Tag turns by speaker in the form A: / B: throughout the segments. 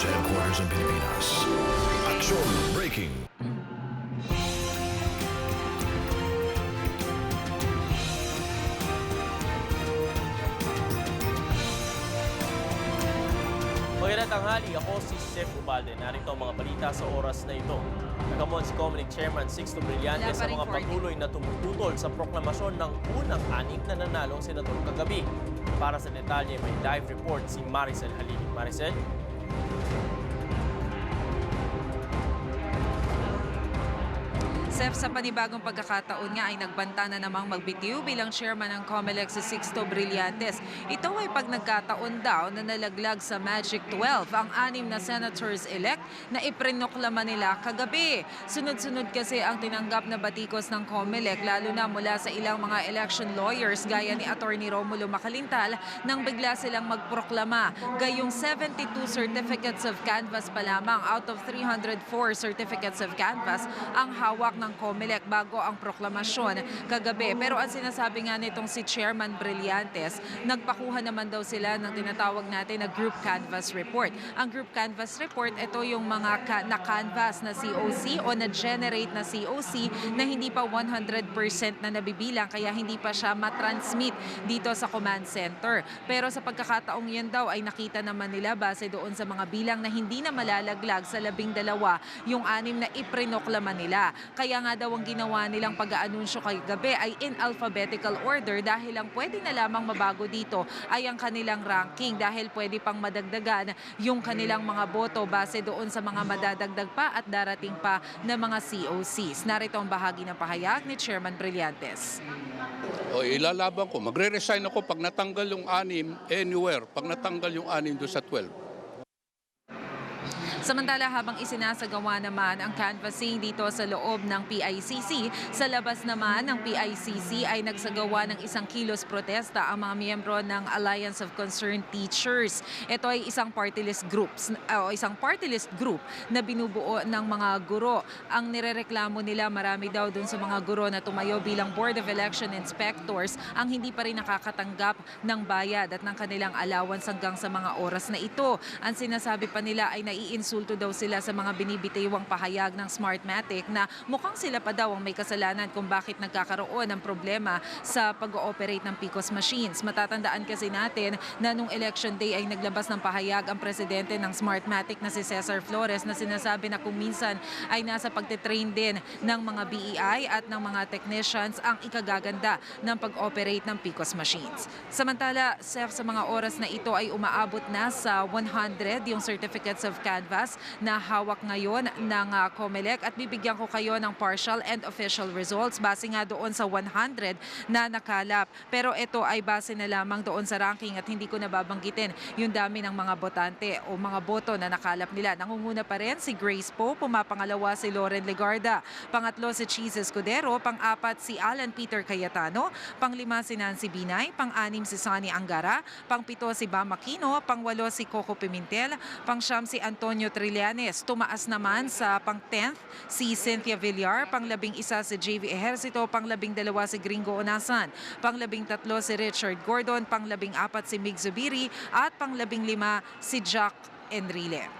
A: News Headquarters ng Pilipinas. Action Breaking.
B: Magandang tanghali, ako si Seth Ubalde. Narito ang mga balita sa oras na ito. Nagamon si Comelec Chairman Sixto Brillante sa mga patuloy na tumututol sa proklamasyon ng unang anim na nanalong senador kagabi. Para sa detalye, may live report si Maricel Halili. Maricel?
C: Sef, sa panibagong pagkakataon nga ay nagbanta na namang magbitiw bilang chairman ng COMELEC si Sixto Brillantes. Ito ay pag nagkataon daw na nalaglag sa Magic 12 ang anim na senators-elect na iprinoklama nila kagabi. Sunod-sunod kasi ang tinanggap na batikos ng COMELEC lalo na mula sa ilang mga election lawyers gaya ni Attorney Romulo Macalintal nang bigla silang magproklama. Gayong 72 certificates of canvas pa lamang out of 304 certificates of canvas ang hawak ng COMELEC bago ang proklamasyon kagabi. Pero ang sinasabi nga nitong si Chairman Brillantes, nagpakuha naman daw sila ng tinatawag natin na Group Canvas Report. Ang Group Canvas Report, ito yung mga ka- na-canvas na COC o na-generate na COC na hindi pa 100% na nabibilang kaya hindi pa siya matransmit dito sa command center. Pero sa pagkakataong yan daw ay nakita naman nila base doon sa mga bilang na hindi na malalaglag sa labing dalawa yung anim na iprinoklama nila. Kaya nga daw ang ginawa nilang pag-aanunsyo kay gabi ay in alphabetical order dahil ang pwede na lamang mabago dito ay ang kanilang ranking dahil pwede pang madagdagan yung kanilang mga boto base doon sa mga madadagdag pa at darating pa na mga COCs. Narito ang bahagi ng pahayag ni Chairman Brillantes.
D: O ilalaban ko, magre-resign ako pag natanggal yung anim anywhere, pag natanggal yung anim doon sa 12.
C: Samantala habang isinasagawa naman ang canvassing dito sa loob ng PICC, sa labas naman ng PICC ay nagsagawa ng isang kilos protesta ang mga miyembro ng Alliance of Concerned Teachers. Ito ay isang party list groups o isang party list group na binubuo ng mga guro. Ang nirereklamo nila marami daw dun sa mga guro na tumayo bilang Board of Election Inspectors ang hindi pa rin nakakatanggap ng bayad at ng kanilang allowance hanggang sa mga oras na ito. Ang sinasabi pa nila ay naiinsulto daw sila sa mga binibitiwang pahayag ng Smartmatic na mukhang sila pa daw ang may kasalanan kung bakit nagkakaroon ng problema sa pag-ooperate ng PICOS machines. Matatandaan kasi natin na nung election day ay naglabas ng pahayag ang presidente ng Smartmatic na si Cesar Flores na sinasabi na kung minsan ay nasa pagtitrain din ng mga BEI at ng mga technicians ang ikagaganda ng pag-operate ng PICOS machines. Samantala, Sef, sa mga oras na ito ay umaabot na sa 100 yung certificates of canvas na hawak ngayon ng uh, COMELEC at bibigyan ko kayo ng partial and official results base nga doon sa 100 na nakalap. Pero ito ay base na lamang doon sa ranking at hindi ko nababanggitin yung dami ng mga botante o mga boto na nakalap nila. Nangunguna pa rin si Grace Poe, pumapangalawa si Lauren Legarda, pangatlo si Cheese Escudero, pang-apat si Alan Peter Cayetano, panglima si Nancy Binay, pang-anim si Sonny Angara, pang-pito si Bam Aquino, pang-walo si Coco Pimentel, pang-siyam si Antonio Trillanes. Tumaas naman sa pang-10th si Cynthia Villar, pang-labing isa si JV Ejercito, pang-labing dalawa si Gringo Onasan, pang-labing tatlo si Richard Gordon, pang-labing apat si Mig Zubiri, at pang-labing lima si Jack Enrile.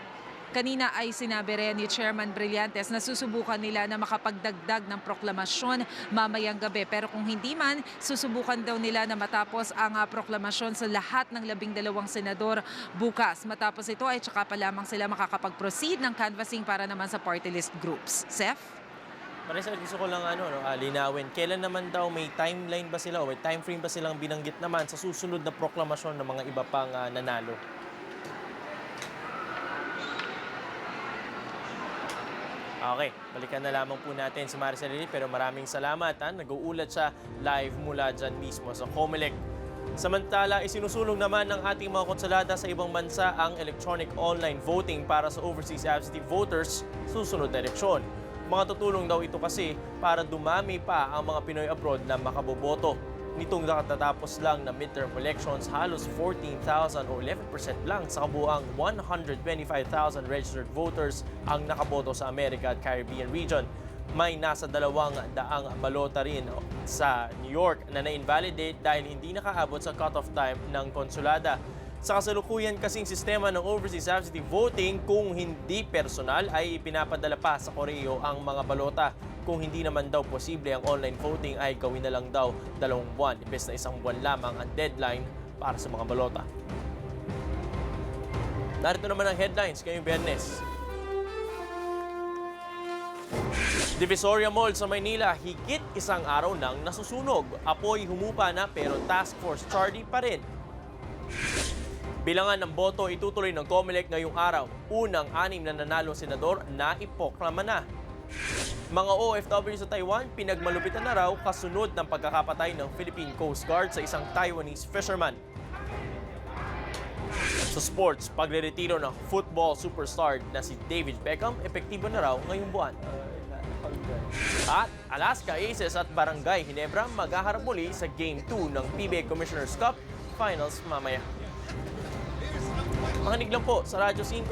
C: Kanina ay sinabi rin ni Chairman Brillantes na susubukan nila na makapagdagdag ng proklamasyon mamayang gabi. Pero kung hindi man, susubukan daw nila na matapos ang ah, proklamasyon sa lahat ng labing dalawang senador bukas. Matapos ito ay tsaka pa lamang sila makakapag-proceed ng canvassing para naman sa party list groups. Seth?
B: Maricel, gusto ko lang ano, no, ah, linawin. Kailan naman daw may timeline ba sila o may time frame ba silang binanggit naman sa susunod na proklamasyon ng mga iba pang ah, nanalo? Okay, balikan na lamang po natin si Maricel Lili pero maraming salamat. Ha? Nag-uulat siya live mula dyan mismo sa Comelec. Samantala, isinusulong naman ng ating mga konsulada sa ibang bansa ang electronic online voting para sa overseas absentee voters susunod na eleksyon. Mga tutulong daw ito kasi para dumami pa ang mga Pinoy abroad na makaboboto. Nitong nakatatapos lang na midterm elections, halos 14,000 o 11% lang sa kabuang 125,000 registered voters ang nakaboto sa America at Caribbean region. May nasa dalawang daang balota rin sa New York na na-invalidate dahil hindi nakaabot sa cutoff time ng konsulada. Sa kasalukuyan kasing sistema ng overseas absentee voting, kung hindi personal ay pinapadala pa sa koreo ang mga balota. Kung hindi naman daw posible ang online voting ay gawin na lang daw dalawang buwan, imbes na isang buwan lamang ang deadline para sa mga balota. Narito naman ang headlines ngayong Biyernes. Divisoria Mall sa Maynila, higit isang araw nang nasusunog. Apoy humupa na pero Task Force Charlie pa rin. Bilangan ng boto itutuloy ng COMELEC ngayong araw. Unang anim na nanalong senador na ipoklama na. Mga OFW sa Taiwan, pinagmalupitan na raw kasunod ng pagkakapatay ng Philippine Coast Guard sa isang Taiwanese fisherman. Sa sports, pagre-retiro ng football superstar na si David Beckham, epektibo na raw ngayong buwan. At Alaska Aces at Barangay Ginebra maghaharap muli sa Game 2 ng PBA Commissioner's Cup Finals mamaya. Makinig lang po sa Radyo 5,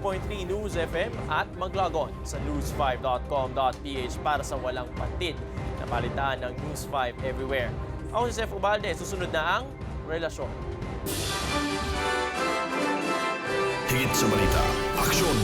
B: 92.3 News FM at mag-log sa news5.com.ph para sa walang patid na balitaan ng News 5 everywhere. Ako si Seth Ubalde, susunod na ang relasyon.
A: Higit sa balita, aksyon,